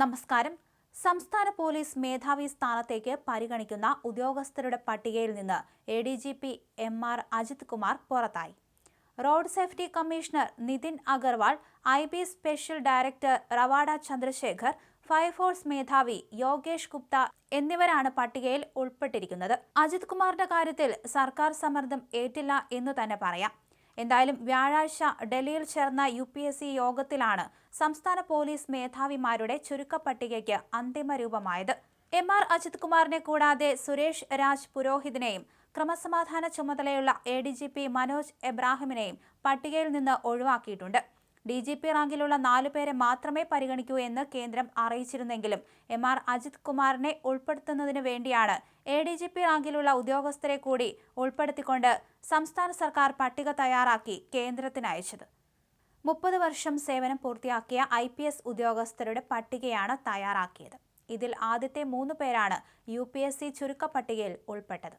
നമസ്കാരം. സംസ്ഥാന പോലീസ് മേധാവി സ്ഥാനത്തേക്ക് പരിഗണിക്കുന്ന ഉദ്യോഗസ്ഥരുടെ പട്ടികയിൽ നിന്ന് A D G P M R Ajith Kumar പുറത്തായി. Road safety commissioner Nitin Agarwal I B special director Ravada Chandrasekhar fire force മേധാവി യോഗേഷ് ഗുപ്ത എന്നിവരാണ് പട്ടികയിൽ ഉൾപ്പെട്ടിരിക്കുന്നത്. അജിത് കുമാറിന്റെ കാര്യത്തിൽ സർക്കാർ സമ്മർദ്ദം ഏറ്റില്ല എന്ന് തന്നെ പറയാം. എന്തായാലും വ്യാഴാഴ്ച ഡൽഹിയിൽ ചേർന്ന യു പി എസ് സി യോഗത്തിലാണ് സംസ്ഥാന പോലീസ് മേധാവിമാരുടെ ചുരുക്കപ്പട്ടികയ്ക്ക് അന്തിമ രൂപമായത് എം ആർ അജിത് കുമാറിനെ കൂടാതെ സുരേഷ് രാജ് പുരോഹിതിനെയും ക്രമസമാധാന ചുമതലയുള്ള A D G P Manoj എബ്രാഹിമിനെയും പട്ടികയിൽ നിന്ന് ഒഴിവാക്കിയിട്ടുണ്ട്. ഡി ജി പി റാങ്കിലുള്ള നാലുപേരെ മാത്രമേ പരിഗണിക്കൂ എന്ന് കേന്ദ്രം അറിയിച്ചിരുന്നെങ്കിലും എം ആർ അജിത് കുമാറിനെ ഉൾപ്പെടുത്തുന്നതിന് വേണ്ടിയാണ് എ ഡി ജി പി റാങ്കിലുള്ള ഉദ്യോഗസ്ഥരെ കൂടി ഉൾപ്പെടുത്തിക്കൊണ്ട് സംസ്ഥാന സർക്കാർ പട്ടിക തയ്യാറാക്കി കേന്ദ്രത്തിന് അയച്ചത്. മുപ്പത് വർഷം സേവനം പൂർത്തിയാക്കിയ ഐ പി എസ് ഉദ്യോഗസ്ഥരുടെ പട്ടികയാണ് തയ്യാറാക്കിയത്. ഇതിൽ ആദ്യത്തെ മൂന്ന് പേരാണ് യു പി എസ് സി ചുരുക്കപ്പട്ടികയിൽ ഉൾപ്പെട്ടത്.